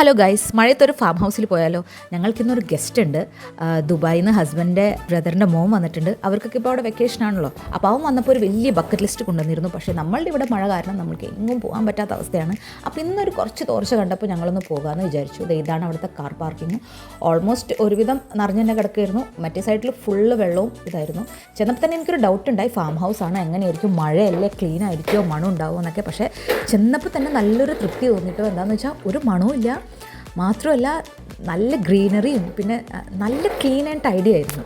Hello guys മഴയത്തൊരു farm ഹൗസിൽ പോയാലോ? ഞങ്ങൾക്കിന്നൊരു guest ഉണ്ട്. ദുബായിൽ നിന്ന് ഹസ്ബൻഡിന്റെ ബ്രദറിന്റെ മോൻ വന്നിട്ടുണ്ട്. അവർക്കൊക്കെ ഇപ്പോൾ അവിടെ വെക്കേഷൻ ആണല്ലോ. അപ്പോൾ അവൻ വന്നപ്പോൾ ഒരു വലിയ ബക്കറ്റ് ലിസ്റ്റ് കൊണ്ടുവന്നിരുന്നു. പക്ഷേ നമ്മളുടെ ഇവിടെ മഴ കാരണം നമുക്ക് എങ്ങും പോകാൻ പറ്റാത്ത അവസ്ഥയാണ്. അപ്പോൾ ഇന്നൊരു കുറച്ച് തോർച്ച കണ്ടപ്പോൾ ഞങ്ങളൊന്ന് പോകാമെന്ന് വിചാരിച്ചു. ഇതാണ് അവിടുത്തെ കാർ പാർക്കിംഗ് ഓൾമോസ്റ്റ് ഒരുവിധം നിറഞ്ഞു തന്നെ കിടക്കുമായിരുന്നു മറ്റേ സൈഡിൽ ഫുള്ള് വെള്ളവും ഇതായിരുന്നു. ചെന്നപ്പോൾ തന്നെ എനിക്കൊരു ഡൗട്ട് ഉണ്ടായി. ഫാം ഹൗസ് ആണ്? എങ്ങനെയായിരിക്കും? മഴയല്ലേ ക്ലീൻ ആയിരിക്കുമോ മണം ഉണ്ടാവുമോ എന്നൊക്കെ. പക്ഷേ ചെന്നപ്പോൾ തന്നെ നല്ലൊരു തൃപ്തി തോന്നിയിട്ടോ എന്താണെന്ന് വെച്ചാൽ ഒരു മണവും ഇല്ല. മാത്രമല്ല നല്ല ഗ്രീനറിയും പിന്നെ നല്ല ക്ലീൻ ആൻഡ് ടൈഡി ആയിരുന്നു.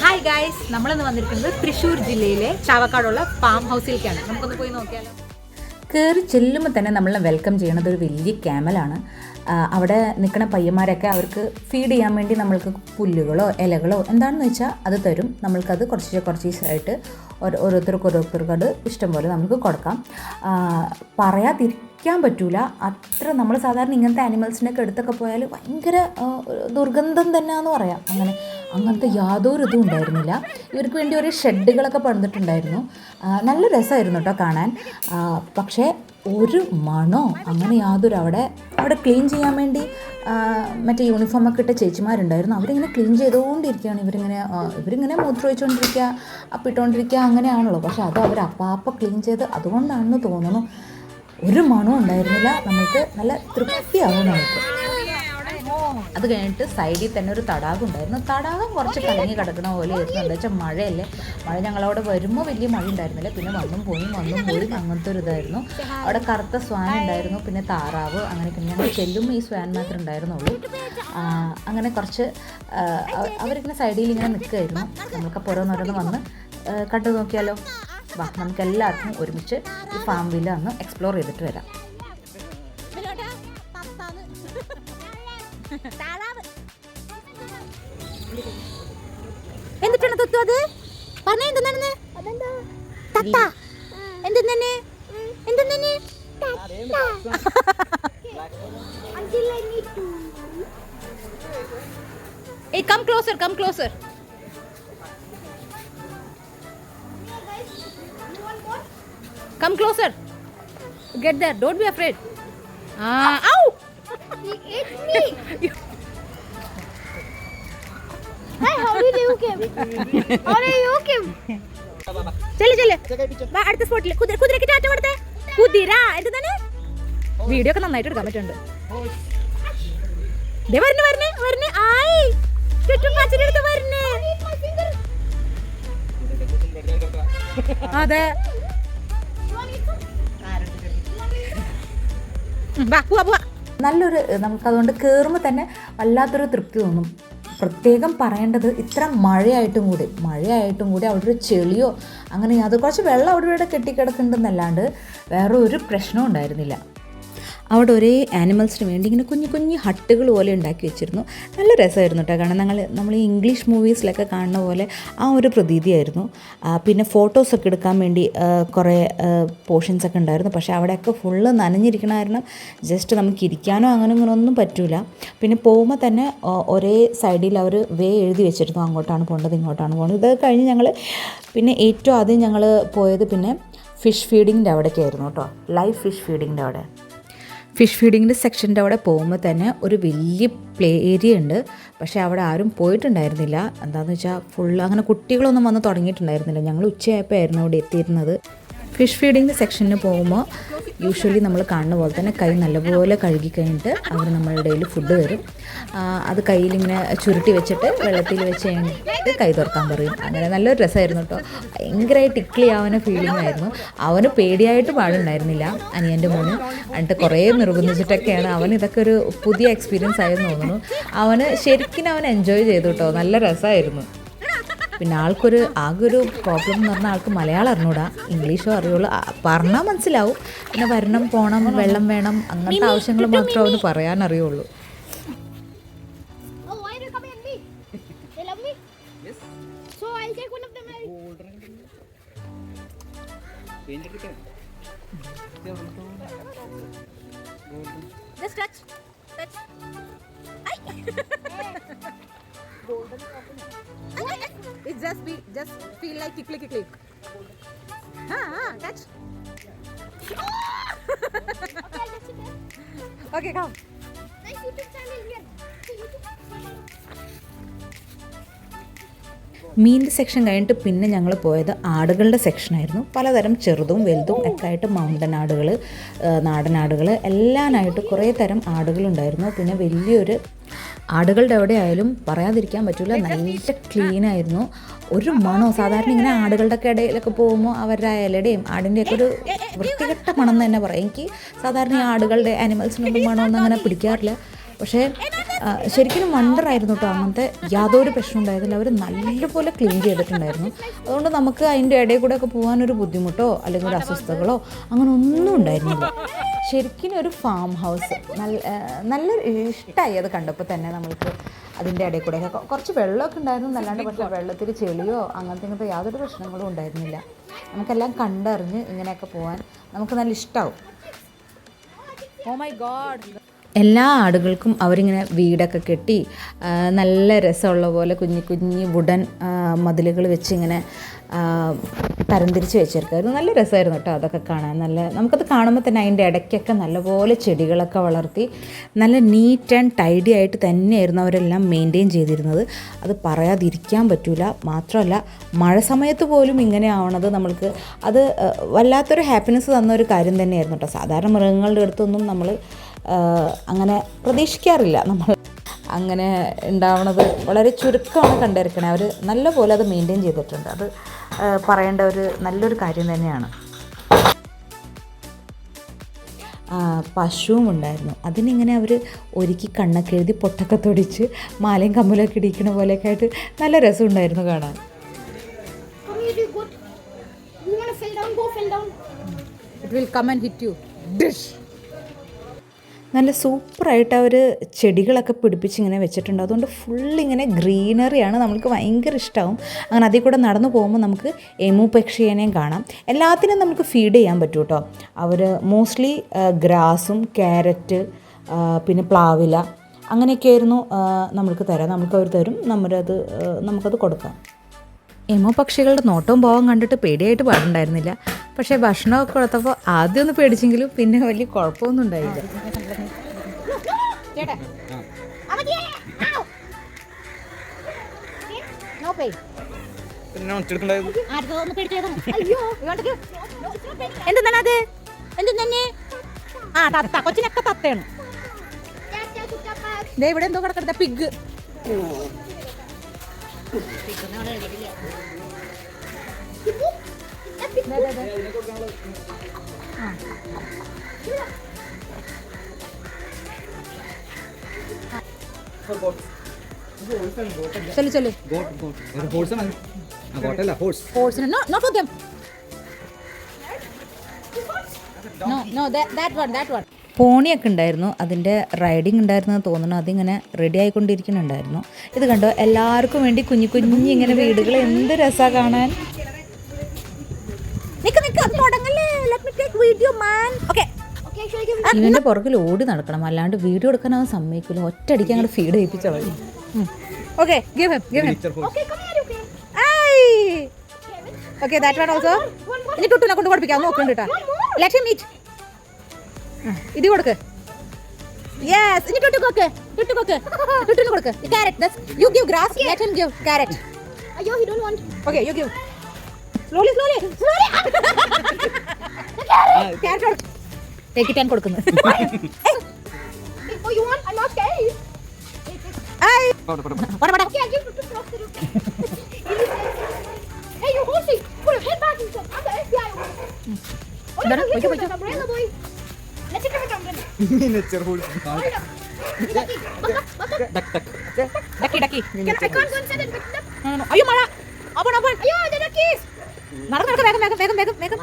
ഹായ് ഗായ്സ് നമ്മളിന്ന് വന്നിരിക്കുന്നത് തൃശ്ശൂർ ജില്ലയിലെ ചാവക്കാടുള്ള ഫാം ഹൗസിലേക്കാണ് നമുക്കൊന്ന് പോയി നോക്കിയാലോ? കയറി ചെല്ലുമ്പോൾ തന്നെ നമ്മളെ വെൽക്കം ചെയ്യണത് ഒരു വലിയ ക്യാമലാണ് അവിടെ നിൽക്കുന്ന പയ്യന്മാരൊക്കെ അവർക്ക് ഫീഡ് ചെയ്യാൻ വേണ്ടി നമ്മൾക്ക് പുല്ലുകളോ ഇലകളോ എന്താണെന്ന് വെച്ചാൽ അത് തരും. നമ്മൾക്കത് കുറച്ച് കുറച്ച് ഓരോ ഓരോരുത്തർക്ക് ഓരോരുത്തർക്ക് അത് ഇഷ്ടം പോലെ നമുക്ക് കൊടുക്കാം. പറയാതിരിക്കാൻ പറ്റൂല. അത്ര നമ്മൾ സാധാരണ ഇങ്ങനത്തെ ആനിമൽസിനൊക്കെ എടുത്തൊക്കെ പോയാൽ ഭയങ്കര ദുർഗന്ധം തന്നെയാണെന്ന് പറയാം. അങ്ങനെ അങ്ങനത്തെ യാതൊരു ഇതും ഉണ്ടായിരുന്നില്ല. ഇവർക്ക് വേണ്ടി ഒരു ഷെഡുകളൊക്കെ പണിതിട്ടുണ്ടായിരുന്നു. നല്ല രസമായിരുന്നു കേട്ടോ കാണാൻ. പക്ഷേ ഒരു മണോ? അങ്ങനെ യാതൊരു അവിടെ അവിടെ ക്ലീൻ ചെയ്യാൻ വേണ്ടി മറ്റേ യൂണിഫോമൊക്കെ ഇട്ട ചേച്ചിമാരുണ്ടായിരുന്നു. അവരിങ്ങനെ ക്ലീൻ ചെയ്തുകൊണ്ടിരിക്കുകയാണ് ഇവരിങ്ങനെ ഇവരിങ്ങനെ മൂത്രമൊഴിച്ചുകൊണ്ടിരിക്കുക അപ്പിട്ടുകൊണ്ടിരിക്കുക അങ്ങനെയാണല്ലോ. പക്ഷെ അത് അവർ അപ്പാപ്പ ക്ലീൻ ചെയ്ത് അതുകൊണ്ടാണെന്ന് തോന്നുന്നു. ഒരു മണവും ഉണ്ടായിരുന്നില്ല. നമുക്ക് നല്ല തൃപ്തിയാവും നമുക്ക്. അത് കഴിഞ്ഞിട്ട് സൈഡിൽ തന്നെ ഒരു തടാകം ഉണ്ടായിരുന്നു. തടാകം കുറച്ച് കലങ്ങി കിടക്കണ പോലെ ആയിരുന്നു. എന്താ വെച്ചാൽ മഴയല്ലേ. മഴ ഞങ്ങളവിടെ വരുമ്പോൾ വലിയ മഴ ഉണ്ടായിരുന്നില്ല. പിന്നെ വന്നും പോയി വന്നും പോയി. അങ്ങനത്തെ ഒരു ഇതായിരുന്നു. അവിടെ കറുത്ത സ്വാൻ ഉണ്ടായിരുന്നു. പിന്നെ താറാവ് അങ്ങനെ പിന്നെ ഞങ്ങൾ ചെല്ലുമ്പോൾ ഈ സ്വാൻ മാത്രമേ ഉണ്ടായിരുന്നുള്ളൂ. അങ്ങനെ കുറച്ച് അവരിങ്ങനെ സൈഡിൽ ഇങ്ങനെ നിൽക്കുമായിരുന്നു നമ്മൾക്ക് ഓരോന്നോരോന്ന് വന്ന് കണ്ടു നോക്കിയാലോ. വാ നമുക്ക് എല്ലാവർക്കും ഒരുമിച്ച് ഈ ഫാം വില്ല എക്സ്പ്ലോർ ചെയ്തിട്ട് വരാം. എന്നിട്ടാണ് തത്തു അത്? പറഞ്ഞ എന്തെന്നാണെന്ന്? തത്ത. എന്തെന്നെ എന്തെന്നെ closer come closer come closer get there don't be afraid ആ ഔ ചെല്ല് ചെല്ല് വാ, അടുത്ത സ്പോട്ടിൽ കുതിര കുതിരക്ക് ടാറ്റ കൊടുത്തേ കുതിര തന്നെ വീഡിയോ ഒക്കെ നന്നായിട്ട് എടുക്കാൻ പറ്റുന്നുണ്ട് ദേ വരണേ വരണേ വരണേ ആയി ചുറ്റും കാച്ചിന്റെ അടുത്ത് വരണേ അതെ വാ പോവാ പോവാ. നല്ലൊരു നമുക്കതുകൊണ്ട് കയറുമ്പോൾ തന്നെ വല്ലാത്തൊരു തൃപ്തി തോന്നും. പ്രത്യേകം പറയേണ്ടത് ഇത്ര മഴയായിട്ടും കൂടി മഴയായിട്ടും കൂടി അവിടെ ഒരു ചെളിയോ അങ്ങനെ അത് കുറച്ച് വെള്ളം അവിടെ ഇവിടെ കെട്ടിക്കിടക്കുന്നുണ്ടെന്നല്ലാണ്ട് വേറെ ഒരു പ്രശ്നവും ഉണ്ടായിരുന്നില്ല. അവിടെ ഒരേ ആനിമൽസിന് വേണ്ടി ഇങ്ങനെ കുഞ്ഞു കുഞ്ഞു ഹട്ടുകൾ പോലെ ഉണ്ടാക്കി വെച്ചിരുന്നു. നല്ല രസമായിരുന്നു കേട്ടോ കാരണം ഞങ്ങൾ നമ്മൾ ഈ ഇംഗ്ലീഷ് മൂവീസിലൊക്കെ കാണുന്ന പോലെ ആ ഒരു പ്രതീതിയായിരുന്നു. പിന്നെ ഫോട്ടോസൊക്കെ എടുക്കാൻ വേണ്ടി കുറേ പോർഷൻസ് ഒക്കെ ഉണ്ടായിരുന്നു. പക്ഷേ അവിടെയൊക്കെ ഫുള്ള് നനഞ്ഞിരിക്കണ കാരണം ജസ്റ്റ് നമുക്ക് ഇരിക്കാനോ അങ്ങനെ ഇങ്ങനെ ഒന്നും പറ്റൂല. പിന്നെ പോകുമ്പോൾ തന്നെ ഒരേ സൈഡിൽ അവർ വേ എഴുതി വെച്ചിരുന്നു. അങ്ങോട്ടാണ് പോകേണ്ടത് ഇങ്ങോട്ടാണ് പോകേണ്ടത്. ഇതൊക്കെ കഴിഞ്ഞ് ഞങ്ങൾ പിന്നെ ഏറ്റവും ആദ്യം ഞങ്ങൾ പോയത് പിന്നെ ഫിഷ് ഫീഡിങ്ങിന്റെ അവിടേക്കായിരുന്നു കേട്ടോ. ലൈവ് ഫിഷ് ഫീഡിങ്ങിന്റെ അവിടെ. ഫിഷ് ഫീഡിങ്ങിന്റെ സെക്ഷന്റെ അവിടെ പോകുമ്പോൾ തന്നെ ഒരു വലിയ പ്ലേ ഏരിയ ഉണ്ട്. പക്ഷേ അവിടെ ആരും പോയിട്ടുണ്ടായിരുന്നില്ല. എന്താണെന്ന് വെച്ചാൽ ഫുൾ അങ്ങനെ കുട്ടികളൊന്നും വന്ന് തുടങ്ങിയിട്ടുണ്ടായിരുന്നില്ല. ഞങ്ങൾ ഉച്ചയായപ്പോൾ ആയിരുന്നു അവിടെ എത്തിയിരുന്നത്. ഫിഷ് ഫീഡിങ്ങിന്റെ സെക്ഷനിൽ പോകുമ്പോൾ യൂഷ്വലി നമ്മൾ കാണുന്ന പോലെ തന്നെ കൈ നല്ലപോലെ കഴുകി കഴിഞ്ഞിട്ട് അവർ നമ്മളുടെ ഇടയിൽ ഫുഡ് തരും. അത് കയ്യിലിങ്ങനെ ചുരുട്ടി വെച്ചിട്ട് വെള്ളത്തിൽ വെച്ച് കഴിഞ്ഞിട്ട് കൈ തുറക്കാൻ പറയും. അങ്ങനെ നല്ലൊരു രസമായിരുന്നു കേട്ടോ. ഭയങ്കരമായിട്ട് ഇക്ലി ആവുന്ന ഫീലിംഗ് ആയിരുന്നു. അവന് പേടിയായിട്ട് പാടുണ്ടായിരുന്നില്ല അനിയന്റെ മോന്. എന്നിട്ട് കുറേ നിർബന്ധിച്ചിട്ടൊക്കെയാണ് അവൻ ഇതൊക്കെ ഒരു പുതിയ എക്സ്പീരിയൻസ് ആയെന്ന് തോന്നുന്നു. അവന് ശരിക്കും അവൻ എൻജോയ് ചെയ്തു കേട്ടോ. നല്ല രസമായിരുന്നു. പിന്നെ ആൾക്കൊരു ആകെ ഒരു പ്രോബ്ലം എന്ന് പറഞ്ഞാൽ ആൾക്ക് മലയാളം അറിഞ്ഞൂടാ ഇംഗ്ലീഷോ അറിയുള്ളൂ പറഞ്ഞാൽ മനസ്സിലാവും പിന്നെ വരണം പോകണം വെള്ളം വേണം അങ്ങനത്തെ ആവശ്യങ്ങൾ മാത്രമേ അവന് പറയാൻ അറിയുള്ളൂ Oh. Just touch. Touch. Ay! It just be just feel like tickly click. Ah, ah, touch. okay, there. Okay come Nice YouTube channel here. മീനിന്റെ സെക്ഷൻ കഴിഞ്ഞിട്ട് പിന്നെ ഞങ്ങൾ പോയത് ആടുകളുടെ സെക്ഷനായിരുന്നു പലതരം ചെറുതും വലുതും ഒക്കെ ആയിട്ട് മൗണ്ടൻ ആടുകൾ നാടൻ ആടുകൾ എല്ലാനായിട്ട് കുറേ തരം ആടുകളുണ്ടായിരുന്നു പിന്നെ വലിയൊരു ആടുകളുടെ എവിടെ ആയാലും പറയാതിരിക്കാൻ പറ്റില്ല നല്ല ക്ലീൻ ആയിരുന്നു. ഒരു മണോ സാധാരണ ഇങ്ങനെ ആടുകളുടെ ഒക്കെ ഇടയിലൊക്കെ പോകുമ്പോൾ അവരുടെ ഇലയുടെയും ആടിന്റെയൊക്കെ ഒരു വൃത്തികെട്ട മണം എന്ന് തന്നെ പറയാം. എനിക്ക് സാധാരണ ആടുകളുടെ ആനിമൽസിനൊന്നും മണമൊന്നും അങ്ങനെ പിടിക്കാറില്ല. പക്ഷേ ശരിക്കും വണ്ടറായിരുന്നു കേട്ടോ അങ്ങനത്തെ യാതൊരു പ്രശ്നം ഉണ്ടായിരുന്നില്ല. അവർ നല്ലപോലെ ക്ലീൻ ചെയ്തിട്ടുണ്ടായിരുന്നു. അതുകൊണ്ട് നമുക്ക് അതിന്റെ ഇടയിൽ കൂടെ ഒക്കെ പോകാനൊരു ബുദ്ധിമുട്ടോ അല്ലെങ്കിൽ ഒരു അസ്വസ്ഥതകളോ അങ്ങനെ ഒന്നും ഉണ്ടായിരുന്നില്ല. ശരിക്കും ഒരു ഫാം ഹൗസ് നല്ല നല്ല ഇഷ്ടമായി അത് കണ്ടപ്പോൾ തന്നെ നമ്മൾക്ക് അതിന്റെ ഇടയിൽ കൂടെ കുറച്ച് വെള്ളമൊക്കെ ഉണ്ടായിരുന്നു എന്നല്ലാണ്ട് പക്ഷേ വെള്ളത്തിൽ ചെളിയോ അങ്ങനത്തെ ഇങ്ങനത്തെ യാതൊരു പ്രശ്നങ്ങളും ഉണ്ടായിരുന്നില്ല. നമുക്കെല്ലാം കണ്ടറിഞ്ഞ് ഇങ്ങനെയൊക്കെ പോകാൻ നമുക്ക് നല്ല ഇഷ്ടമാവും ഓ മൈ ഗോഡ് എല്ലാ ആടുകൾക്കും അവരിങ്ങനെ വീടൊക്കെ കെട്ടി നല്ല രസമുള്ള പോലെ കുഞ്ഞു കുഞ്ഞു വുഡൻ മതിലുകൾ വെച്ച് ഇങ്ങനെ തരംതിരിച്ച് വെച്ചിരിക്കുമായിരുന്നു നല്ല രസമായിരുന്നു കേട്ടോ അതൊക്കെ കാണാൻ. നല്ല നമുക്കത് കാണുമ്പോൾ തന്നെ അതിന്റെ ഇടയ്ക്കൊക്കെ നല്ലപോലെ ചെടികളൊക്കെ വളർത്തി നല്ല നീറ്റ് ആൻഡ് ടൈഡി ആയിട്ട് തന്നെയായിരുന്നു അവരെല്ലാം മെയിന്റെയിൻ ചെയ്തിരുന്നത്. അത് പറയാതിരിക്കാൻ പറ്റില്ല മാത്രമല്ല മഴ സമയത്ത് പോലും ഇങ്ങനെ ആവണത് നമ്മൾക്ക് അത് വല്ലാത്തൊരു ഹാപ്പിനെസ് തന്ന ഒരു കാര്യം തന്നെയായിരുന്നു കേട്ടോ. സാധാരണ മൃഗങ്ങളുടെ അടുത്തൊന്നും നമ്മൾ അങ്ങനെ പ്രതീക്ഷിക്കാറില്ല നമ്മൾ. അങ്ങനെ ഉണ്ടാവണത് വളരെ ചുരുക്കമാണ് കണ്ടിരിക്കണേ. അവർ നല്ലപോലെ അത് മെയിന്റെയിൻ ചെയ്തിട്ടുണ്ട്. അത് പറയേണ്ട ഒരു നല്ലൊരു കാര്യം തന്നെയാണ്. പശുവും ഉണ്ടായിരുന്നു. അതിനിങ്ങനെ അവർ ഒരുക്കി കണ്ണൊക്കെ എഴുതി പൊട്ടൊക്കെ തൊടിച്ച് മാലയും കമ്മലൊക്കെ ഇടിക്കണ പോലെയൊക്കെ ആയിട്ട് നല്ല രസമുണ്ടായിരുന്നു കാണാൻ. Come will come on hit You wanna നല്ല സൂപ്പറായിട്ട് അവർ ചെടികളൊക്കെ പിടിപ്പിച്ച് ഇങ്ങനെ വെച്ചിട്ടുണ്ട്. അതുകൊണ്ട് ഫുൾ ഇങ്ങനെ ഗ്രീനറിയാണ് നമ്മൾക്ക് ഭയങ്കര ഇഷ്ടമാവും അങ്ങനെ അതിൽ കൂടെ നടന്നു പോകുമ്പോൾ നമുക്ക് എമു പക്ഷിയേനെയും കാണാം. എല്ലാത്തിനും നമുക്ക് ഫീഡ് ചെയ്യാൻ പറ്റും കേട്ടോ അവർ മോസ്റ്റ്ലി ഗ്രാസും ക്യാരറ്റ് പിന്നെ പ്ലാവില അങ്ങനെയൊക്കെയായിരുന്നു ആയിരുന്നു നമ്മൾക്ക് തരാം. നമുക്ക് അവർ തരും. അത് നമുക്കത് കൊടുക്കാം. എമോ പക്ഷികളുടെ നോട്ടവും പോകാൻ കണ്ടിട്ട് പേടിയായിട്ട് പാടുണ്ടായിരുന്നില്ല. പക്ഷേ ഭക്ഷണമൊക്കെ കൊടുത്തപ്പോൾ ആദ്യം ഒന്ന് പേടിച്ചെങ്കിലും പിന്നെ വലിയ കുഴപ്പമൊന്നും ഉണ്ടായില്ല. അത്? എന്തെന്നെ ആ തത്ത. കൊച്ചിനൊക്കെ തത്തയാണ്. ഇവിടെ എന്തോ കിടക്കട്ടെ പിഗ് ചെല്ലു ചെല്ലു. ഗോട്ട് है ना गोट ആണ്. ആ ഗോട്ടല്ല horse ഹോഴ്സിന് not not for no no no that one that one പോണിയൊക്കെ ഉണ്ടായിരുന്നു. അതിന്റെ റൈഡിങ് ഉണ്ടായിരുന്നു തോന്നുന്നു. അതിങ്ങനെ റെഡി ആയിക്കൊണ്ടിരിക്കുന്നുണ്ടായിരുന്നു. ഇത് കണ്ടോ? എല്ലാവർക്കും വേണ്ടി കുഞ്ഞു കുഞ്ഞു ഇങ്ങനെ വീടുകൾ എന്ത് രസമാണ് കാണാൻ. നിക്ക് നിക്ക് അത് തുടങ്ങല്ലേ. Let me take video man okay Okay, should I ഇവന്റെ പുറകിൽ ഓടി നടക്കണം. അല്ലാണ്ട് വീഡിയോ എടുക്കാൻ അവൻ സമ്മതിക്കില്ല ഒറ്റയടിക്ക് അങ്ങോട്ട് feed ചെയ്യിപ്പിച്ച okay okay okay that one also ഇനി ടുട്ടുനെ കൊണ്ട് പഠിപ്പിക്കാം. നോക്കുന്നുണ്ട് കേട്ടോ ലെറ്റ് ഹിം ഈറ്റ് ഇത് കൊടുക്ക് യെസ് ഇനി ടുട്ടു കൊക്ക് ടുട്ടു കൊക്ക് ടുട്ടുന് കൊടുക്ക് carrot you give grass let him give carrot Ayo, he don't want. Okay you give slowly slowly slowly carrot കൊടുക്ക് ടേക്ക് ഇറ്റ് ആൻഡ് കൊടുക്കുന്നു Oh, you want? I'm not scared. I പോട്ടെ പോട്ടെ പോട്ടെ. വട വട Okay, I'll give it to Frosty. hey, you horsey! Put your head back inside. I'm the FBI. Oh, Done it? you're Wait, with wait, the umbrella, boy. Let's take a umbrella. Nature horse. Hold Lucky. Buck up, duck. up. ducky. Ducky Can, I can't go inside and pick it up. അയ്യോ മഴ open open അയ്യോ the duckies! നടന്ന് നടക്ക് വേഗം വേഗം വേഗം വേഗം വേഗം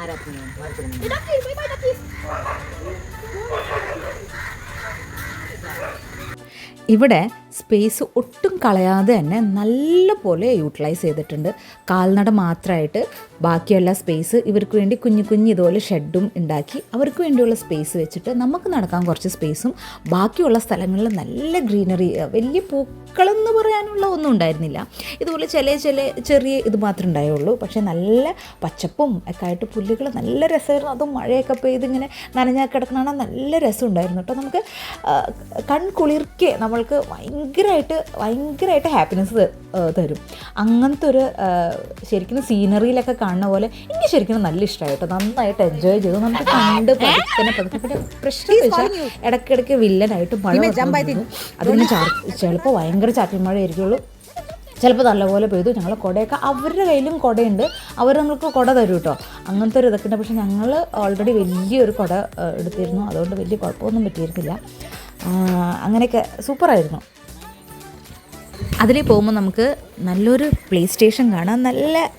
The duckies! Bye bye, duckies! ഇവിടെ സ്പേസ് ഒട്ടും കളയാതെ തന്നെ നല്ലപോലെ യൂട്ടിലൈസ് ചെയ്തിട്ടുണ്ട് കാൽനട മാത്രമായിട്ട് ബാക്കിയുള്ള സ്പേസ് ഇവർക്ക് വേണ്ടി കുഞ്ഞു കുഞ്ഞു ഇതുപോലെ ഷെഡും ഉണ്ടാക്കി അവർക്ക് വേണ്ടിയുള്ള സ്പേസ് വെച്ചിട്ട് നമുക്ക് നടക്കാൻ കുറച്ച് സ്പേസും ബാക്കിയുള്ള സ്ഥലങ്ങളിൽ നല്ല ഗ്രീനറി വലിയ പൂക്കളെന്ന് പറയാനുള്ള ഒന്നും ഉണ്ടായിരുന്നില്ല. ഇതുപോലെ ചില ചില ചെറിയ ഇത് മാത്രമേ ഉണ്ടായുള്ളൂ. പക്ഷേ നല്ല പച്ചപ്പും ഒക്കെ ആയിട്ട് പുല്ലുകൾ നല്ല രസമായിരുന്നു. അതും മഴയൊക്കെ പെയ്ത് ഇങ്ങനെ നനഞ്ഞാൽ കിടക്കണ നല്ല രസം ഉണ്ടായിരുന്നു കേട്ടോ. നമുക്ക് കൺകുളിർക്കെ നമ്മൾക്ക് ഭയങ്കരമായിട്ട് ഭയങ്കരമായിട്ട് ഹാപ്പിനെസ് തരും. അങ്ങനത്തെ ഒരു ശരിക്കും സീനറിയിലൊക്കെ കാണുന്ന പോലെ എനിക്ക് ശരിക്കും നല്ല ഇഷ്ടമായി കേട്ടോ നന്നായിട്ട് എൻജോയ് ചെയ്തു. നമുക്ക് കണ്ട് പതുക്കെ പതുക്കെ പിന്നെ പ്രശ്നം വെച്ചാൽ ഇടയ്ക്കിടയ്ക്ക് വില്ലനായിട്ട് മഴ. അതിന് ചിലപ്പോൾ ഭയങ്കര ചാറ്റൽ മഴ ആയിരിക്കുള്ളൂ ചിലപ്പോൾ നല്ലപോലെ പെയ്തു. ഞങ്ങൾ കുടയൊക്കെ അവരുടെ കയ്യിലും കുടയുണ്ട്. അവർ നമ്മൾക്ക് കുട തരും കേട്ടോ അങ്ങനത്തെ ഒരു ഇതൊക്കെ ഉണ്ട് പക്ഷേ ഞങ്ങൾ ഓൾറെഡി വലിയൊരു കുട എടുത്തിരുന്നു. അതുകൊണ്ട് വലിയ കുഴപ്പമൊന്നും പറ്റിയിരുന്നില്ല. അങ്ങനെയൊക്കെ സൂപ്പറായിരുന്നു അതിൽ പോകുമ്പോൾ നമുക്ക് നല്ലൊരു പ്ലേ സ്റ്റേഷൻ കാണാം. നല്ല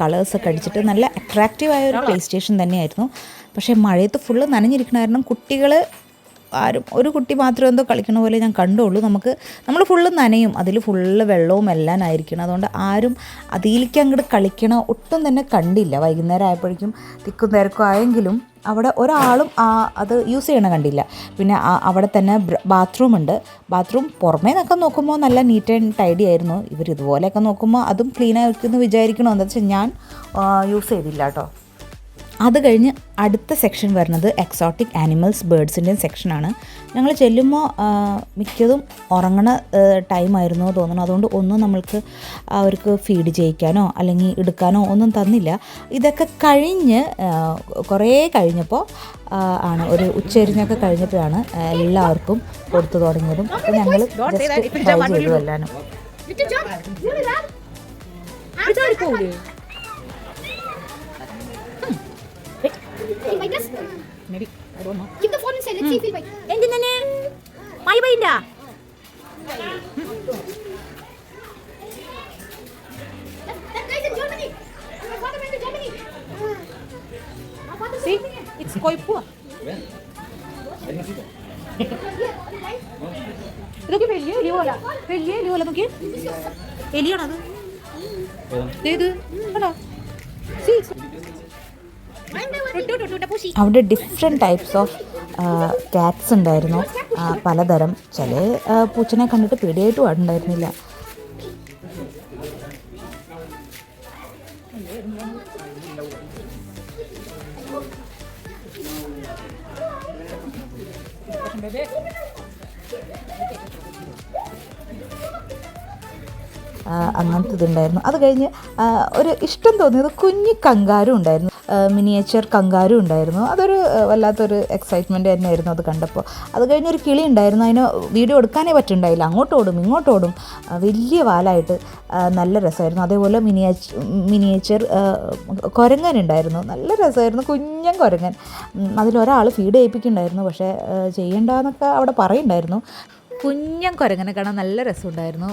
കളേഴ്സൊക്കെ അടിച്ചിട്ട് നല്ല അട്രാക്റ്റീവായ ഒരു പ്ലേ സ്റ്റേഷൻ തന്നെയായിരുന്നു. പക്ഷേ മഴയത്ത് ഫുള്ള് കാരണം കുട്ടികൾ ആരും ഒരു കുട്ടി മാത്രം എന്തോ കളിക്കണ പോലെ ഞാൻ കണ്ടുള്ളൂ. നമുക്ക് നമ്മൾ ഫുള്ള് നനയും. അതിൽ ഫുള്ള് വെള്ളവും എല്ലാം ആയിരിക്കണം. അതുകൊണ്ട് ആരും അതിലേക്ക് അങ്ങോട്ട് കളിക്കണ ഒട്ടും തന്നെ കണ്ടില്ല. വൈകുന്നേരം ആയപ്പോഴേക്കും തിക്കും തിരക്കും ആയെങ്കിലും അവിടെ ഒരാളും ആ അത് യൂസ് ചെയ്യണ കണ്ടില്ല. പിന്നെ അവിടെ തന്നെ ബാത്റൂം ഉണ്ട്. ബാത്റൂം പുറമേ നിന്നൊക്കെ നോക്കുമ്പോൾ നല്ല നീറ്റ് ആൻഡ് ടൈഡി ആയിരുന്നു. ഇവർ ഇതുപോലെയൊക്കെ നോക്കുമ്പോൾ അതും ക്ലീൻ ആയിരിക്കുമെന്ന് വിചാരിക്കണോ? എന്താ വെച്ചാൽ ഞാൻ യൂസ് ചെയ്തില്ല കേട്ടോ അത് കഴിഞ്ഞ് അടുത്ത സെക്ഷൻ വരുന്നത് എക്സോട്ടിക് ആനിമൽസ് ബേഡ്സിന്റെ സെക്ഷനാണ് ഞങ്ങൾ ചെല്ലുമ്പോൾ മിക്കതും ഉറങ്ങണ ടൈമായിരുന്നു തോന്നുന്നു അതുകൊണ്ട് ഒന്നും നമ്മൾക്ക് അവർക്ക് ഫീഡ് ചെയ്യിക്കാനോ അല്ലെങ്കിൽ എടുക്കാനോ ഒന്നും തന്നില്ല. ഇതൊക്കെ കഴിഞ്ഞ് കുറേ കഴിഞ്ഞപ്പോൾ ആണ് ഒരു ഉച്ചരിഞ്ഞൊക്കെ കഴിഞ്ഞപ്പോഴാണ് എല്ലാവർക്കും കൊടുത്തു തുടങ്ങിയതും. അപ്പോൾ ഞങ്ങൾ ജസ്റ്റ് ട്രൈ ചെയ്തു എല്ലാനും if he'll bite. എന്തിനെ മഴ പെയ്യണ്ട That, that guy's in Germany. My father went to Germany. My father's in Germany. It's കൊയ്പ്പുവാ ഇതൊക്കെ വലിയ എലി പോലെ വലിയ എലി പോലെ നോക്കി എലിയാണത് ഇത് കണ്ടോ See, അവിടെ ഡിഫറെന്റ് ടൈപ്സ് ഓഫ് ക്യാറ്റ്സ് ഉണ്ടായിരുന്നു പലതരം ചില പൂച്ചനെ കണ്ടിട്ട് പേടിയായിട്ട് ഉണ്ടായിരുന്നില്ല അങ്ങനത്തെ ഇതുണ്ടായിരുന്നു അത് കഴിഞ്ഞ് ഒരു ഇഷ്ടം തോന്നിയത് കുഞ്ഞു കങ്കാരും ഉണ്ടായിരുന്നു. മിനിയേച്ചർ കങ്കാരും ഉണ്ടായിരുന്നു. അതൊരു വല്ലാത്തൊരു എക്സൈറ്റ്മെന്റ് തന്നെയായിരുന്നു അത് കണ്ടപ്പോൾ. അത് കഴിഞ്ഞ് ഒരു കിളി ഉണ്ടായിരുന്നു. അതിന് വീഡിയോ എടുക്കാനേ പറ്റുണ്ടായില്ല. അങ്ങോട്ടോടും ഇങ്ങോട്ടോടും വലിയ വാലായിട്ട് നല്ല രസമായിരുന്നു. അതേപോലെ മിനിയേച്ചർ മിനിയേച്ചർ കുരങ്ങൻ ഉണ്ടായിരുന്നു. നല്ല രസമായിരുന്നു കുഞ്ഞൻ കുരങ്ങൻ. അതിലൊരാൾ ഫീഡ് ചെയ്യിപ്പിക്കുന്നുണ്ടായിരുന്നു. പക്ഷേ ചെയ്യണ്ടെന്നൊക്കെ അവിടെ പറയുന്നുണ്ടായിരുന്നു. കുഞ്ഞൻ കുരങ്ങനെ കാണാൻ നല്ല രസമുണ്ടായിരുന്നു.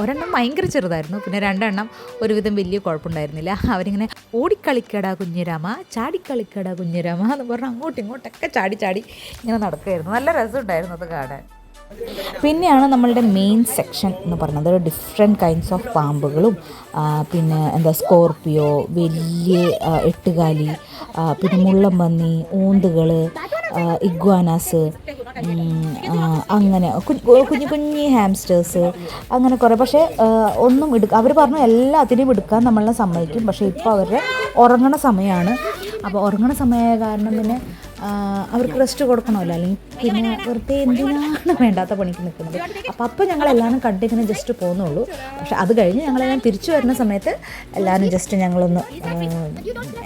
ഒരെണ്ണം ഭയങ്കര ചെറുതായിരുന്നു. പിന്നെ രണ്ടെണ്ണം ഒരുവിധം വലിയ കുഴപ്പമുണ്ടായിരുന്നില്ല. അവരിങ്ങനെ ഓടിക്കളിക്കടാ കുഞ്ഞിരാമ ചാടിക്കളിക്കടാ കുഞ്ഞിരാമ എന്ന് പറഞ്ഞ് അങ്ങോട്ടും ഇങ്ങോട്ടൊക്കെ ചാടി ചാടി ഇങ്ങനെ നടക്കുമായിരുന്നു നല്ല രസമുണ്ടായിരുന്നു അത് കാണാൻ. പിന്നെയാണ് നമ്മളുടെ മെയിൻ സെക്ഷൻ എന്ന് പറയുന്നത്. ഡിഫറെന്റ് കൈൻഡ്സ് ഓഫ് പാമ്പുകളും പിന്നെ എന്താ സ്കോർപ്പിയോ വലിയ എട്ടുകാലി പിന്നെ മുള്ളംപന്നി ഊന്തുകൾ ഇഗ്വാനാസ് അങ്ങനെ. കുഞ്ഞു കുഞ്ഞു ഹാംസ്റ്റേഴ്സ് അങ്ങനെ കുറേ. പക്ഷേ ഒന്നും എടുക്കുക അവർ പറഞ്ഞു എല്ലാത്തിനെയും എടുക്കാൻ നമ്മളെ സമ്മതിക്കും. പക്ഷേ ഇപ്പോൾ അവരുടെ ഉറങ്ങണ സമയമാണ് അപ്പോൾ ഉറങ്ങണ സമയമായ കാരണം പിന്നെ അവർക്ക് റെസ്റ്റ് കൊടുക്കണമല്ലോ. അല്ലെങ്കിൽ പിന്നെ വെറുതെ എന്തിനാണ് വേണ്ടാത്ത പണിക്ക് നിൽക്കുന്നത്? അപ്പോൾ അപ്പോൾ ഞങ്ങൾ എല്ലാവരും കണ്ടിങ്ങനെ ജസ്റ്റ് പോകുന്നുള്ളൂ. പക്ഷെ അത് കഴിഞ്ഞ് ഞങ്ങളെല്ലാം തിരിച്ചു വരുന്ന സമയത്ത് എല്ലാവരും ജസ്റ്റ് ഞങ്ങളൊന്ന്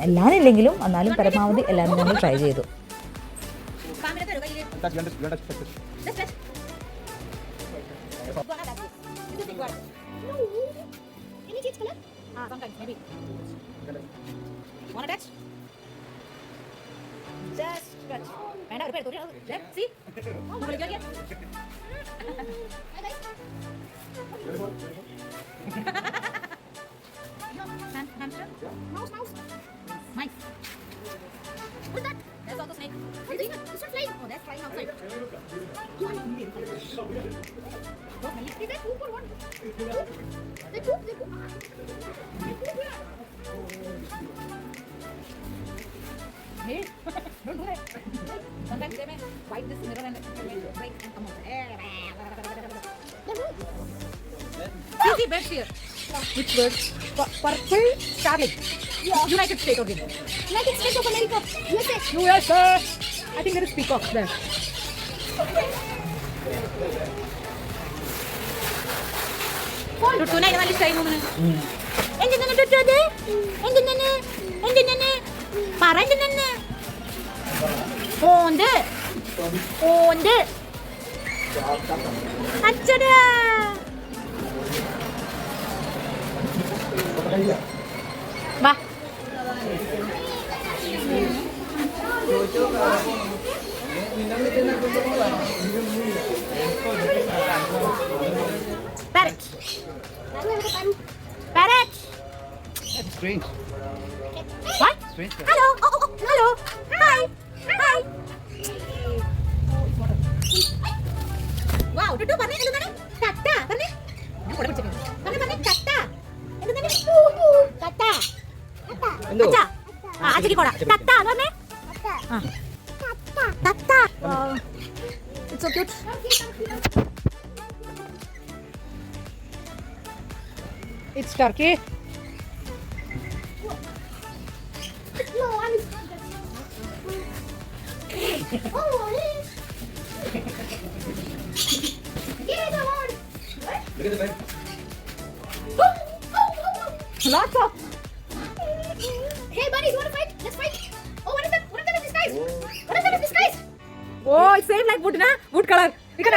എല്ലാവരും ഇല്ലെങ്കിലും എന്നാലും പരമാവധി എല്ലാവരും ഞങ്ങൾ ട്രൈ ചെയ്തു. Touch, you touch, you touch, touch, touch. No. Any change color? Ah, sometimes, maybe. Wanna touch? Just touch. വേണ്ട ഒരു പേര് തൊട്ട് അത്. ദേ, see? നമ്മൾ വിളിക്കാൻ നോക്കിയേ. Ham- hamster? Mouse, mouse. Hey, don't do that. Sometimes they this mirror and and come out. The. Which word? Purple starling. Yeah. United States of America. United States of America. USA. USA. I think there is peacock there. നല്ല ഇഷ്ടമായി തോന്നുന്നു എന്തിനാണ് ടുട്ടു അത് എന്തിനാണ് എന്തിനാണ് പറ എന്തിനാണ് ഓന്ത് ഓന്ത് അച്ചടാ Parrot. Parrot. Strange. What? Strange. Hello. Oh, oh, oh, hello. Hi. Hi. Wow, ടുട്ടു പറഞ്ഞേ എന്താണ്? തത്ത. പറഞ്ഞേ. ഞാൻ കൂടെ പിടിച്ചിട്ടുണ്ട്. പറഞ്ഞേ, പറഞ്ഞേ, തത്ത. എന്താണ്? തത്ത. എന്തോ? അച്ഛാ. ആ, അച്ഛക്ക് കൊട. തത്ത, അത് പറഞ്ഞേ. Ah. Tata. It's a good. It's turkey. The one. Look at the. Lots of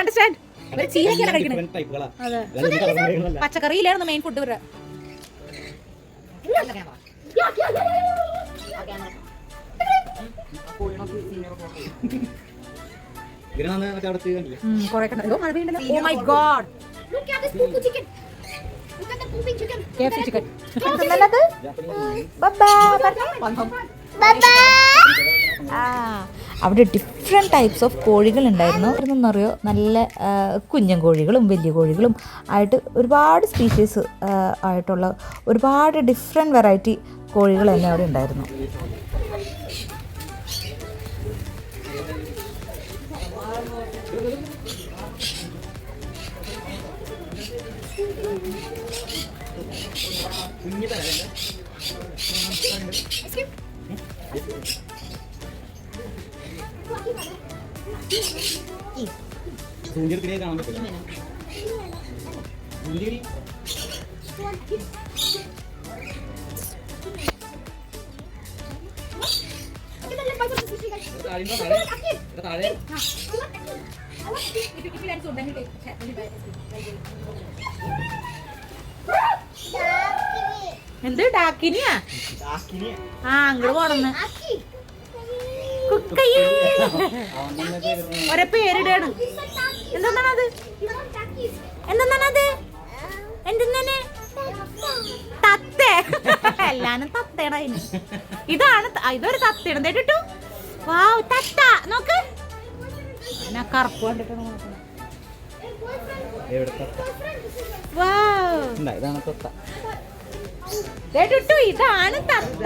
understand. ഇവർ ചീരയൊക്കെയാണ് കഴിക്കുന്നത് വുഡ് type കളാ. അതെ. അല്ലാതെ ഈ colour കാര്യങ്ങളല്ല. പച്ചക്കറിയിലായിരുന്നു മെയിൻ ഫുഡ് ഇവരുടെ. Yeah, yeah, yeah, yeah, yeah. ഇതിനാണ് മറ്റേ അവിടുത്തെ കണ്ടില്ലേ? കുറെ മഴ പെയ്യുണ്ടല്ലോ ഓ my god Look at this poo poo chicken. Look at the pooping chicken. K F C chicken അവിടെ ഡിഫറെന്റ് ടൈപ്സ് ഓഫ് കോഴികൾ ഉണ്ടായിരുന്നു എന്നറിയോ നല്ല കുഞ്ഞൻ കോഴികളും വലിയ കോഴികളും ആയിട്ട് ഒരുപാട് സ്പീഷീസ് ആയിട്ടുള്ള ഒരുപാട് ഡിഫറെന്റ് വെറൈറ്റി കോഴികൾ തന്നെ അവിടെ ഉണ്ടായിരുന്നു. കുഞ്ഞി താഴെ I want it. എന്ത് ഡാക്കിനിയാ ഡാക്കിനെ ആ അങ്ങോട്ട് പോണെന്ന് ഒരേ പേരിടാണ്. എന്തെന്നാണത്? എന്തെന്നാണത്? എന്തെന്നാണ് തത്തേ. എല്ലാനും തത്തേണ അതിന് ഇതാണ് ഇതൊരു തത്തയാണ് കേട്ടിട്ടു? വാവ് തത്ത. നോക്ക്. ഞാൻ കറുപ്പ് കണ്ടിട്ടാണ് നോക്കുന്നത് ഇതാണ് തൊത്ത. ഇതാണ് തത്ത.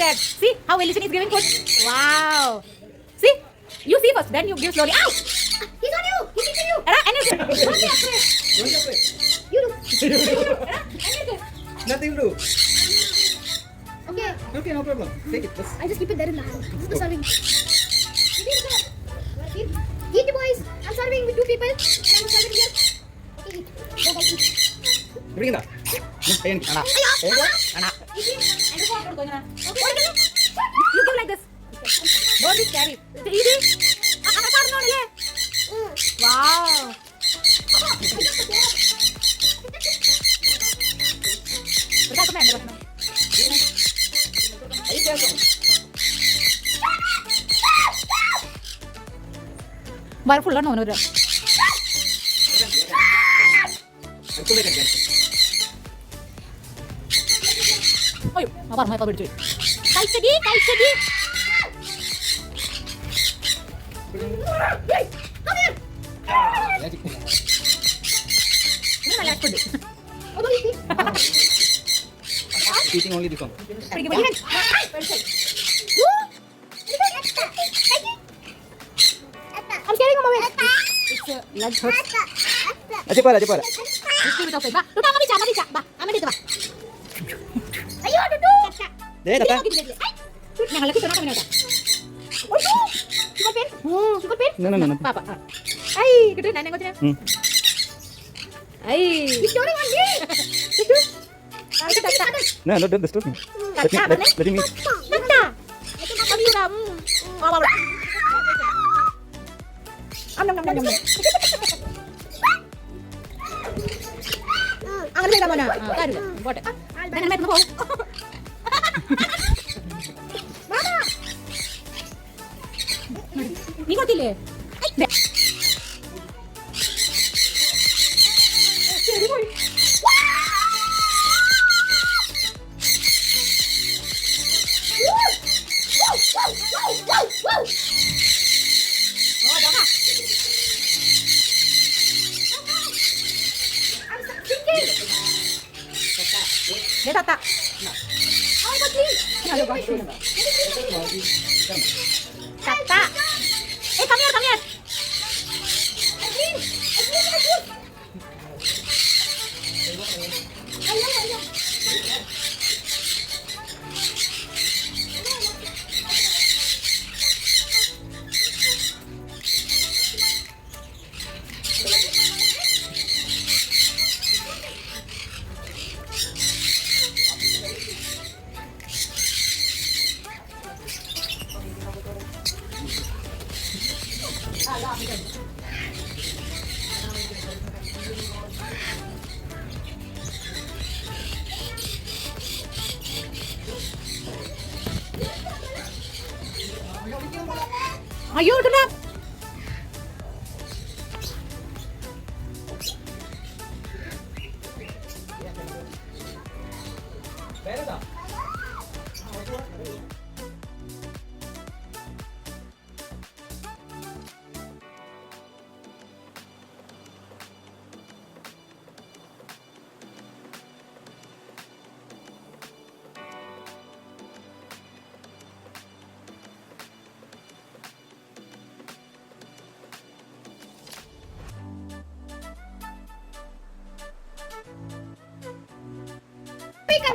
At. See how Elysian is giving food. Wow. See? You see first, then you give slowly. Ow! He's on you! He's eating you! Era, and you Don't be afraid. Don't be afraid. You do. Era, and do. Nothing do. Okay. Okay, no problem. Take it. Just. I just keep it there in the house. This is the serving. Eat, eat the boys. I'm serving with two people. I'm serving here. Eat. Go, go, eat. Bring it up. കൊടുക്കും ഇങ്ങനെ look like this body carry ഇത് പറഞ്ഞോളല്ലേ വാവ് ഇതാക്കും വേണ്ട പ്രശ്നം വരപ്പുള്ള നോനൊരു പറഞ്ഞ ഇപ്പൊ പിടിച്ചു കഴിച്ചടി കഴിച്ചടി നല്ല ആക്ട് ഉണ്ട് Although you see. Eating only this one. പിടിക്ക്, പിടിക്ക്. I'm scaring him away. It's, uh, leg hurts. അച്ഛൻ പോരാ, അച്ഛൻ പോരാ. കൊച്ചിനെ. ഉം. I. He's storing on me. Tuttu ആ, ഇത് തത്ത. No, no, don't disturb me. Let me, let, let him eat. തത്ത. അയ്യോടാ, ഉം. ആ, വാ, വാ. അം, നം, നം, നം, നം, നം. അങ്ങനെ ചെയ്താ മോനെ. ആ, കാര്യമില്ല. പോട്ടെ. ഞാൻ അയ്യോ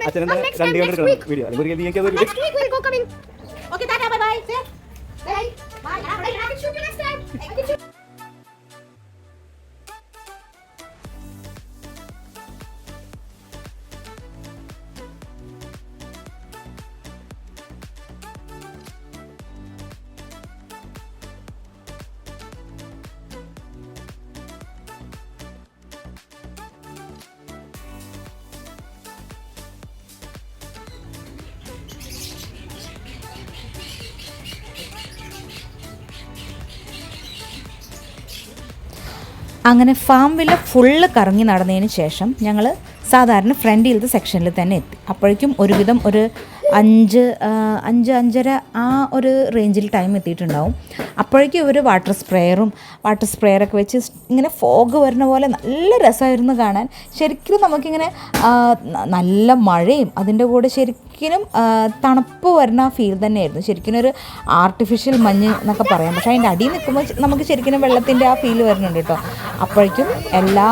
അച്ഛനെന്താ രണ്ട് കണ്ടിരിക്കണം വീഡിയോ അല്ലെങ്കിൽ go coming. Okay, tata, bye bye. Say. അങ്ങനെ ഫാം വില്ല ഫുള്ള് കറങ്ങി നടന്നതിന് ശേഷം ഞങ്ങൾ സാധാരണ ഫ്രണ്ടിലത്തെ സെക്ഷനിൽ തന്നെ എത്തി. അപ്പോഴേക്കും ഒരുവിധം ഒരു അഞ്ച് അഞ്ച് അഞ്ചര ആ ഒരു റേഞ്ചിൽ ടൈം എത്തിയിട്ടുണ്ടാവും. അപ്പോഴേക്കും ഒരു വാട്ടർ സ്പ്രെയറും വാട്ടർ സ്പ്രെയറൊക്കെ വെച്ച് ഇങ്ങനെ ഫോഗ് വരുന്ന പോലെ നല്ല രസമായിരുന്നു കാണാൻ. ശരിക്കും നമുക്കിങ്ങനെ നല്ല മഴയും അതിന്റെ കൂടെ ശരിക്കും തണുപ്പ് വരുന്ന ഫീൽ തന്നെയായിരുന്നു. ശരിക്കും ഒരു ആർട്ടിഫിഷ്യൽ മഞ്ഞ് എന്നൊക്കെ പറയാം. പക്ഷേ അതിന്റെ അടിയിൽ നിൽക്കുമ്പോൾ നമുക്ക് ശരിക്കും വെള്ളത്തിന്റെ ആ ഫീൽ വരുന്നുണ്ട് കേട്ടോ. അപ്പോഴേക്കും എല്ലാ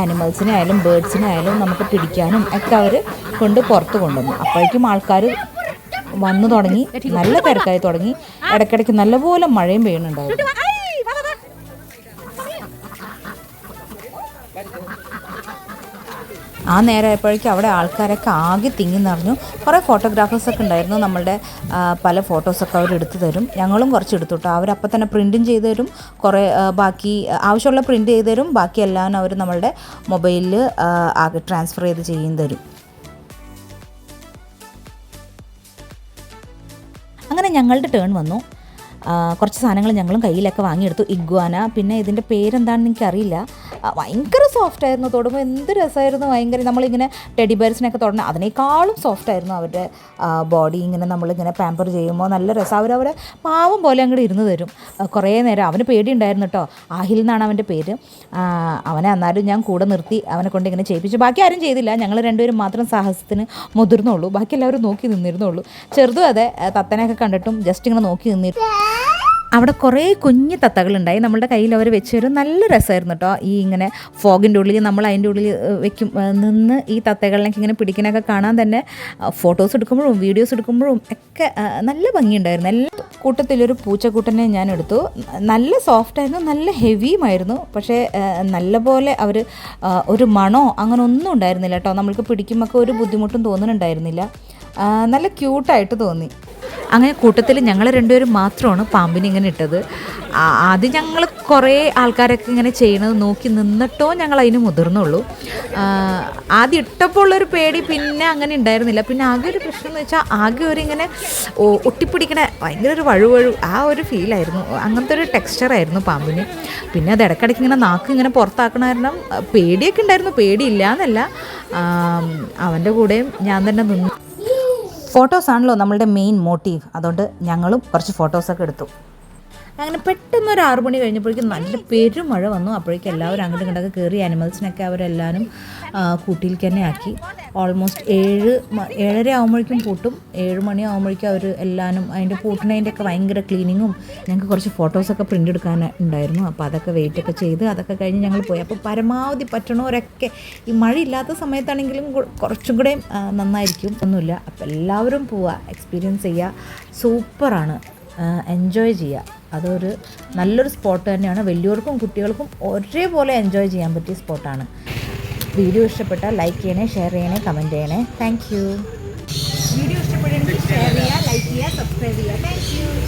ആനിമൽസിനെ ആയാലും ബേഡ്സിനെ ആയാലും നമുക്ക് പിടിക്കാനും ഒക്കെ അവർ കൊണ്ട് പുറത്ത് കൊണ്ടുവന്നു. അപ്പോഴേക്കും ആൾക്കാർ വന്നു തുടങ്ങി നല്ല തിരക്കായി തുടങ്ങി. ഇടയ്ക്കിടയ്ക്ക് നല്ലപോലെ മഴയും പെയ്യുന്നുണ്ടായിരുന്നു. ആ നേരമായപ്പോഴേക്കും അവിടെ ആൾക്കാരൊക്കെ ആകെ തിങ്ങി നിറഞ്ഞു. കുറേ ഫോട്ടോഗ്രാഫേഴ്സൊക്കെ ഉണ്ടായിരുന്നു. നമ്മളുടെ പല ഫോട്ടോസൊക്കെ അവർ എടുത്തു തരും. ഞങ്ങളും കുറച്ച് എടുത്തു കേട്ടോ. അവരപ്പം തന്നെ പ്രിന്റും ചെയ്ത് തരും. കുറേ ബാക്കി ആവശ്യമുള്ള പ്രിന്റ് ചെയ്ത് തരും. ബാക്കി എല്ലാം അവർ നമ്മളുടെ മൊബൈലിൽ ആകെ ട്രാൻസ്ഫർ ചെയ്ത് ചെയ്യും തരും. അങ്ങനെ ഞങ്ങളുടെ ടേൺ വന്നു. കുറച്ച് സാധനങ്ങൾ ഞങ്ങളും കയ്യിലൊക്കെ വാങ്ങിയെടുത്തു. ഇഗ്വാന പിന്നെ ഇതിന്റെ പേരെന്താണെന്ന് എനിക്കറിയില്ല. ഭയങ്കര സോഫ്റ്റ് ആയിരുന്നു. തൊടുമ്പോൾ എന്ത് രസമായിരുന്നു ഭയങ്കര നമ്മളിങ്ങനെ ടെഡി ബേഴ്സിനൊക്കെ തൊടണം അതിനേക്കാളും സോഫ്റ്റ് ആയിരുന്നു അവരുടെ ബോഡി ഇങ്ങനെ നമ്മളിങ്ങനെ പാമ്പർ ചെയ്യുമ്പോൾ നല്ല രസം. അവരവരെ പാവം പോലെ അങ്ങോട്ട് ഇരുന്ന് തരും. കുറേ നേരം. അവന് പേടിയുണ്ടായിരുന്നു കേട്ടോ ആഹിൽ എന്നാണ് അവന്റെ പേര്. അവനെ എന്നാലും ഞാൻ കൂടെ നിർത്തി അവനെ കൊണ്ട് ഇങ്ങനെ ചെയ്യിപ്പിച്ചു. ബാക്കി ആരും ചെയ്തില്ല. ഞങ്ങൾ രണ്ടുപേരും മാത്രം സാഹസത്തിന് മുതിർന്നുള്ളൂ. ബാക്കി എല്ലാവരും നോക്കി നിന്നിരുന്നുള്ളൂ. ചെറുതും അതെ തത്തനെയൊക്കെ കണ്ടിട്ടും ജസ്റ്റ് ഇങ്ങനെ നോക്കി നിന്നിരുന്നു. അവിടെ കുറേ കുഞ്ഞു തത്തകളുണ്ടായി. നമ്മളുടെ കയ്യിൽ അവർ വെച്ച് നല്ല രസമായിരുന്നു കേട്ടോ. ഈ ഇങ്ങനെ ഫോഗിന്റെ ഉള്ളിൽ നമ്മൾ അതിന്റെ ഉള്ളിൽ വെക്കും നിന്ന് ഈ തത്തകളിലേക്ക് ഇങ്ങനെ പിടിക്കാനൊക്കെ കാണാൻ തന്നെ ഫോട്ടോസ് എടുക്കുമ്പോഴും വീഡിയോസ് എടുക്കുമ്പോഴും ഒക്കെ നല്ല ഭംഗിയുണ്ടായിരുന്നു. എല്ലാ കൂട്ടത്തിലൊരു പൂച്ചക്കൂട്ടനെ ഞാൻ എടുത്തു. നല്ല സോഫ്റ്റ് ആയിരുന്നു നല്ല ഹെവിയുമായിരുന്നു പക്ഷേ നല്ല നല്ലപോലെ അവർ ഒരു മണോ അങ്ങനെ ഒന്നും ഉണ്ടായിരുന്നില്ല കേട്ടോ. നമ്മൾക്ക് പിടിക്കുമ്പോൾ ഒരു ബുദ്ധിമുട്ടും തോന്നുന്നുണ്ടായിരുന്നില്ല നല്ല ക്യൂട്ടായിട്ട് തോന്നി. അങ്ങനെ കൂട്ടത്തിൽ ഞങ്ങൾ രണ്ടുപേരും മാത്രമാണ് പാമ്പിനെ ഇങ്ങനെ ഇട്ടത്. അത് ഞങ്ങൾ കുറേ ആൾക്കാരൊക്കെ ഇങ്ങനെ ചെയ്യണത് നോക്കി നിന്നിട്ടോ ഞങ്ങൾ അതിന് മുതിർന്നുള്ളൂ. ആദ്യം ഇട്ടപ്പോൾ ഉള്ളൊരു പേടി പിന്നെ അങ്ങനെ ഉണ്ടായിരുന്നില്ല. പിന്നെ ആകെ ഒരു പ്രശ്നം എന്ന് വെച്ചാൽ ആകെ ഒരു ഇങ്ങനെ ഒട്ടിപ്പിടിക്കണ ഭയങ്കര ഒരു വഴുവഴു ആ ഒരു ഫീലായിരുന്നു അങ്ങനത്തെ ഒരു ടെക്സ്ചറായിരുന്നു പാമ്പിന്. പിന്നെ അത് ഇടയ്ക്കിടയ്ക്ക് ഇങ്ങനെ നാക്ക് ഇങ്ങനെ പുറത്താക്കണ കാരണം പേടിയൊക്കെ ഉണ്ടായിരുന്നു. പേടിയില്ല എന്നല്ല അവന്റെ കൂടെയും ഞാൻ തന്നെ നിന്നു. ഫോട്ടോസ് ആണല്ലോ നമ്മളുടെ മെയിൻ മോട്ടീവ് അതുകൊണ്ട് ഞങ്ങളും കുറച്ച് ഫോട്ടോസൊക്കെ എടുത്തു. അങ്ങനെ പെട്ടെന്ന് ഒരു ആറു മണി കഴിഞ്ഞപ്പോഴേക്കും നല്ല പെരുമഴ വന്നു. അപ്പോഴേക്കും എല്ലാവരും അങ്ങോട്ടും ഇങ്ങോട്ടൊക്കെ കയറി ആനിമൽസിനൊക്കെ അവരെല്ലാവരും കൂട്ടിയിൽ തന്നെ ആക്കി. ഓൾമോസ്റ്റ് ഏഴ് ഏഴര ആകുമ്പോഴേക്കും പൂട്ടും. ഏഴ് മണി ആകുമ്പോഴേക്കും അവർ എല്ലാവരും അതിന്റെ പൂട്ടിനതിന്റെ ഒക്കെ ഭയങ്കര ക്ലീനിങ്ങും ഞങ്ങൾക്ക് കുറച്ച് ഫോട്ടോസൊക്കെ പ്രിന്റ് എടുക്കാൻ ഉണ്ടായിരുന്നു. അപ്പോൾ അതൊക്കെ വെയിറ്റ് ഒക്കെ ചെയ്ത് അതൊക്കെ കഴിഞ്ഞ് ഞങ്ങൾ പോയി. അപ്പോൾ പരമാവധി പറ്റണവരൊക്കെ ഈ മഴ ഇല്ലാത്ത സമയത്താണെങ്കിലും കുറച്ചും കൂടെ നന്നായിരിക്കും. ഒന്നുമില്ല. അപ്പോൾ എല്ലാവരും പോവുക എക്സ്പീരിയൻസ് ചെയ്യുക സൂപ്പറാണ് എൻജോയ് ചെയ്യുക അതൊരു നല്ലൊരു സ്പോട്ട് തന്നെയാണ്. വലിയവർക്കും കുട്ടികൾക്കും ഒരേപോലെ എൻജോയ് ചെയ്യാൻ പറ്റിയ സ്പോട്ടാണ് വീഡിയോ ഇഷ്ടപ്പെട്ടാൽ ലൈക്ക് ചെയ്യണേ ഷെയർ ചെയ്യണേ കമന്റ് ചെയ്യണേ. താങ്ക് വീഡിയോ ഇഷ്ടപ്പെടുകയാണെങ്കിൽ ഷെയർ ചെയ്യുക ലൈക്ക് ചെയ്യുക സബ്സ്ക്രൈബ് ചെയ്യുക.